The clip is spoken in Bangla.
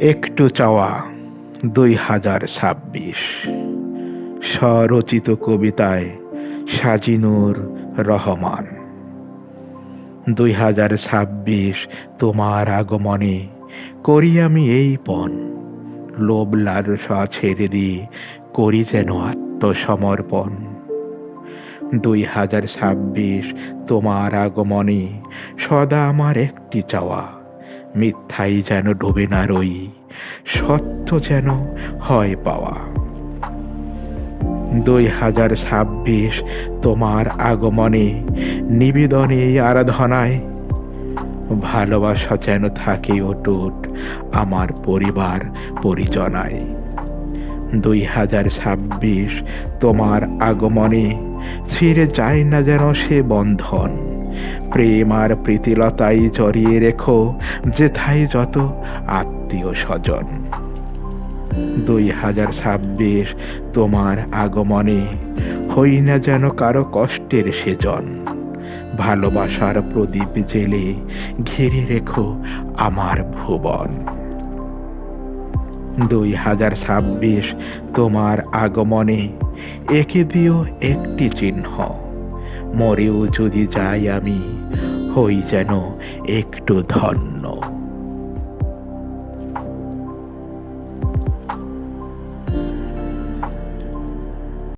একটু চাওয়া দুই হাজার ছাব্বিশ। স্বরচিত কবিতায় সাজিনুর রহমান। দুই হাজার ছাব্বিশ তোমার আগমনে করি আমি এই পণ। লোভ লালসা ছেড়ে দিয়ে করি যেন আত্মসমর্পণ। দুই হাজার ছাব্বিশ তোমার আগমনে সদা আমার একটি চাওয়া মিথ্যাই যেন ডোবে না রই, সত্য যেন হয় পাওয়া। দুই হাজার ছাব্বিশ তোমার আগমনে, নিবেদনে আরাধনায়, ভালোবাসা যেন থাকে অটুট আমার পরিবার পরিজনায়। দুই হাজার ছাব্বিশ তোমার আগমনে, ছিঁড়ে যায় না যেন সে বন্ধন। প্রেম আর প্রীতিলতাই জড়িয়ে রেখো, যেথায় যত আত্মীয় স্বজন। দুই হাজার ছাব্বিশ তোমার আগমনে হই না যেন কারও কষ্টের সেজন। ভালোবাসার প্রদীপ জেলে ঘিরে রেখো আমার ভুবন। দুই হাজার ছাব্বিশ তোমার আগমনে একে দিও একটি চিহ্ন। মরেও যদি যাই আমি হই যেন একটু ধন্য।